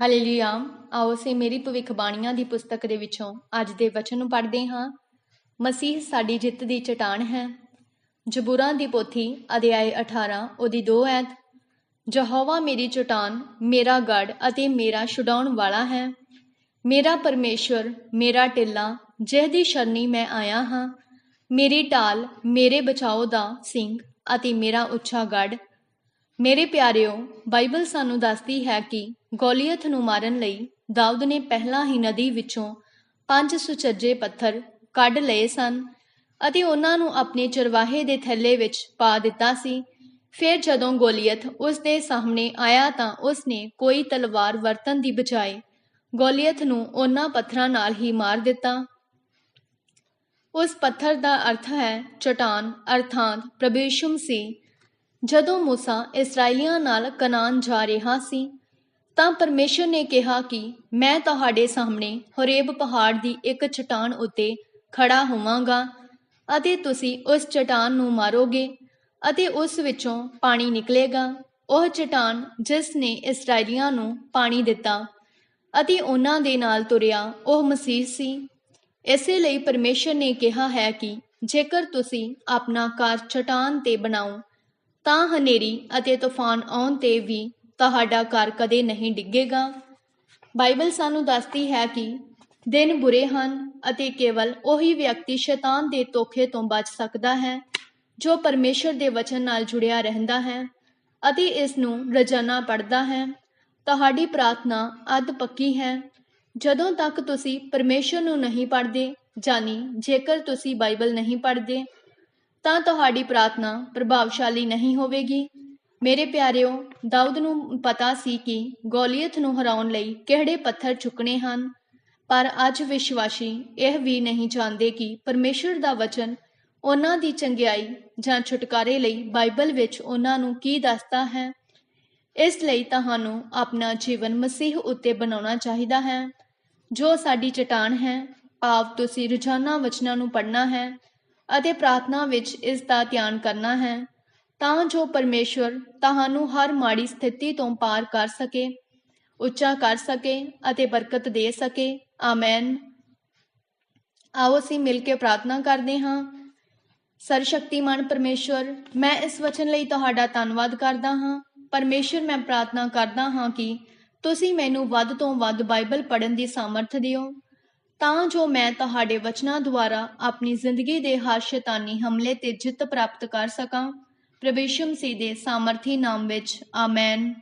Hallelujah. ਆਓ ਅਸੀਂ ਮੇਰੀ ਭਵਿੱਖਬਾਣੀਆਂ ਦੀ ਪੁਸਤਕ ਦੇ ਵਿੱਚੋਂ ਅੱਜ ਦੇ ਵਚਨ ਨੂੰ ਪੜ੍ਹਦੇ ਹਾਂ। ਮਸੀਹ ਸਾਡੀ ਜਿੱਤ ਦੀ ਚਟਾਨ ਹੈ। ਜਬੂਰਾਂ ਦੀ ਪੋਥੀ, ਅਧਿਆਇ 18 ਉਹਦੀ 2 ਐਤ ਯਹੋਵਾ ਮੇਰੀ ਚਟਾਨ, ਮੇਰਾ ਗੜ ਅਤੇ ਮੇਰਾ ਛੁਡਾਉਣ ਵਾਲਾ ਹੈ। ਮੇਰਾ ਪਰਮੇਸ਼ਵਰ, ਮੇਰਾ ਟਿੱਲਾ, ਜਿਹਦੀ ਸ਼ਰਨੀ ਮੈਂ ਆਇਆ ਹਾਂ। ਮੇਰੀ ਢਾਲ ਮੇਰੇ ਬਚਾਓ ਦਾ ਸਿੰਘ ਅਤੇ ਮੇਰਾ ਉੱਚਾ ਗੜ ਮੇਰੇ ਪਿਆਰਿਓ, ਬਾਈਬਲ ਸਾਨੂੰ ਦੱਸਦੀ ਹੈ ਕਿ ਗੋਲੀਅਥ ਨੂੰ ਮਾਰਨ ਲਈ ਦਾਊਦ ਨੇ ਪਹਿਲਾਂ ਹੀ ਨਦੀ ਵਿੱਚੋਂ ਪੰਜ ਸੁਚੱਜੇ ਪੱਥਰ ਕੱਢ ਲਏ ਸਨ ਅਤੇ ਉਹਨਾਂ ਨੂੰ ਆਪਣੇ ਚਰਵਾਹੇ ਦੇ ਥੱਲੇ ਵਿੱਚ ਪਾ ਦਿੱਤਾ ਸੀ। ਫਿਰ ਜਦੋਂ ਗੋਲੀਅਥ ਉਸ ਦੇ ਸਾਹਮਣੇ ਆਇਆ ਤਾਂ ਉਸ ਨੇ ਕੋਈ ਤਲਵਾਰ ਵਰਤਣ ਦੀ ਬਜਾਏ ਗੋਲੀਅਥ ਨੂੰ ਉਹਨਾਂ ਪੱਥਰਾਂ ਨਾਲ ਹੀ ਮਾਰ ਦਿੱਤਾ। ਉਸ ਪੱਥਰ ਦਾ ਅਰਥ ਹੈ, ਚਟਾਨ ਅਰਥਾਤ ਪ੍ਰਭੂ ਯਿਸੂ ਮਸੀਹ। ਜਦੋਂ موسی ਇਸرائیਲੀਆਂ ਨਾਲ ਕਨਾਨ ਜਾ ਰਿਹਾ ਸੀ, ਤਾਂ ਪਰਮੇਸ਼ਰ ਨੇ ਕਿਹਾ ਕਿ ਮੈਂ ਤੁਹਾਡੇ ਸਾਹਮਣੇ ਹੋਰੇਬ ਪਹਾੜ ਦੀ ਇੱਕ ਚਟਾਨ ਉੱਤੇ ਖੜਾ ਹੋਵਾਂਗਾ ਅਤੇ ਤੁਸੀਂ ਉਸ ਚਟਾਨ ਨੂੰ ਮਾਰੋਗੇ ਅਤੇ ਉਸ ਵਿੱਚੋਂ ਪਾਣੀ ਨਿਕਲੇਗਾ। ਉਹ ਚਟਾਨ ਜਿਸ ਨੇ ਇਸرائیਲੀਆਂ ਨੂੰ ਪਾਣੀ ਦਿੱਤਾ ਅਤੇ ਉਹਨਾਂ ਦੇ ਨਾਲ ਤੁਰਿਆ ਉਹ ਮਸੀਹ ਸੀ। ਇਸੇ ਲਈ ਪਰਮੇਸ਼ਰ ਨੇ ਕਿਹਾ ਹੈ ਕਿ ਜੇਕਰ ਤੁਸੀਂ ਆਪਣਾ ਘਰ ਚਟਾਨ ਤੇ ਬਣਾਓ ਤਾਂ ਹਨੇਰੀ ਅਤੇ ਤੂਫਾਨ ਆਉਣ ਤੇ ਵੀ ਤੁਹਾਡਾ ਘਰ ਕਦੇ ਨਹੀਂ ਡਿੱਗੇਗਾ। ਬਾਈਬਲ ਸਾਨੂੰ ਦੱਸਦੀ ਹੈ ਕਿ ਦਿਨ ਬੁਰੇ ਹਨ ਅਤੇ ਕੇਵਲ ਉਹੀ ਵਿਅਕਤੀ ਸ਼ੈਤਾਨ ਦੇ ਧੋਖੇ ਤੋਂ ਬਚ ਸਕਦਾ ਹੈ, ਜੋ ਪਰਮੇਸ਼ਰ ਦੇ ਵਚਨ ਨਾਲ ਜੁੜਿਆ ਰਹਿੰਦਾ ਹੈ ਅਤੇ ਇਸ ਨੂੰ ਰੋਜ਼ਾਨਾ ਪੜ੍ਹਦਾ ਹੈ। ਤੁਹਾਡੀ ਪ੍ਰਾਰਥਨਾ ਅੱਧ ਪੱਕੀ ਹੈ। ਜਦੋਂ ਤੱਕ ਤੁਸੀਂ ਪਰਮੇਸ਼ਰ ਨੂੰ ਨਹੀਂ ਪੜ੍ਹਦੇ, ਜਾਨੀ ਜੇਕਰ ਤੁਸੀਂ ਬਾਈਬਲ ਨਹੀਂ ਪੜ੍ਹਦੇ ਤਾਂ ਤੁਹਾਡੀ ਪ੍ਰਾਰਥਨਾ ਪ੍ਰਭਾਵਸ਼ਾਲੀ ਨਹੀਂ ਹੋਵੇਗੀ। ਮੇਰੇ ਪਿਆਰਿਓ, ਦਾਊਦ ਨੂੰ ਪਤਾ ਸੀ ਕਿ ਗੋਲੀਅਥ ਨੂੰ ਹਰਾਉਣ ਲਈ ਕਿਹੜੇ ਪੱਥਰ ਚੁੱਕਣੇ ਹਨ, ਪਰ ਅੱਜ ਵਿਸ਼ਵਾਸੀ ਇਹ ਵੀ ਨਹੀਂ ਜਾਣਦੇ ਕਿ ਪਰਮੇਸ਼ਰ ਦਾ ਵਚਨ ਉਹਨਾਂ ਦੀ ਚੰਗਿਆਈ ਜਾਂ ਛੁਟਕਾਰੇ ਲਈ ਬਾਈਬਲ ਵਿੱਚ ਉਹਨਾਂ ਨੂੰ ਕੀ ਦੱਸਦਾ ਹੈ। ਇਸ ਲਈ ਤੁਹਾਨੂੰ ਆਪਣਾ ਜੀਵਨ ਮਸੀਹ ਉੱਤੇ ਬਣਾਉਣਾ ਚਾਹੀਦਾ ਹੈ। ਜੋ ਸਾਡੀ ਚਟਾਨ ਹੈ, ਆਪ ਤੁਸੀਂ ਰੋਜ਼ਾਨਾ ਵਚਨਾਂ ਨੂੰ ਪੜ੍ਹਨਾ ਹੈ ਅਤੇ ਪ੍ਰਾਰਥਨਾ ਵਿੱਚ ਇਸ ਦਾ ਧਿਆਨ ਕਰਨਾ ਹੈ। ਤਾਂ ਜੋ ਪਰਮੇਸ਼ਵਰ ਤੁਹਾਨੂੰ ਹਰ ਮਾੜੀ ਸਥਿਤੀ ਤੋਂ ਪਾਰ ਕਰ ਸਕੇ, ਉੱਚਾ ਕਰ ਸਕੇ ਅਤੇ ਬਰਕਤ ਦੇ ਸਕੇ। ਆਮੇਨ। ਆਓ ਅਸੀਂ ਮਿਲ ਕੇ ਪ੍ਰਾਰਥਨਾ ਕਰਦੇ ਹਾਂ। ਸਰਸ਼ਕਤੀਮਾਨ ਪਰਮੇਸ਼ਵਰ, ਮੈਂ ਇਸ ਵਚਨ ਲਈ ਤੁਹਾਡਾ ਧੰਨਵਾਦ ਕਰਦਾ ਹਾਂ। ਪਰਮੇਸ਼ਵਰ, ਮੈਂ ਪ੍ਰਾਰਥਨਾ ਕਰਦਾ ਹਾਂ ਕਿ ਤੁਸੀਂ ਮੈਨੂੰ ਵੱਧ ਤੋਂ ਵੱਧ ਬਾਈਬਲ ਪੜ੍ਹਨ ਦੀ ਸਾਮਰਥ ਦਿਓ। ਤਾਂ ਜੋ ਮੈਂ ਤੁਹਾਡੇ ਵਚਨਾਂ ਦੁਆਰਾ ਆਪਣੀ ਜ਼ਿੰਦਗੀ ਦੇ ਹਰ ਸ਼ੈਤਾਨੀ ਹਮਲੇ ਤੇ ਜਿੱਤ ਪ੍ਰਾਪਤ ਕਰ ਸਕਾਂ। ਪ੍ਰਭੂ ਯਿਸੂ ਮਸੀਹ ਦੇ ਸਾਮਰਥੀ ਨਾਮ ਵਿੱਚ ਆਮੇਨ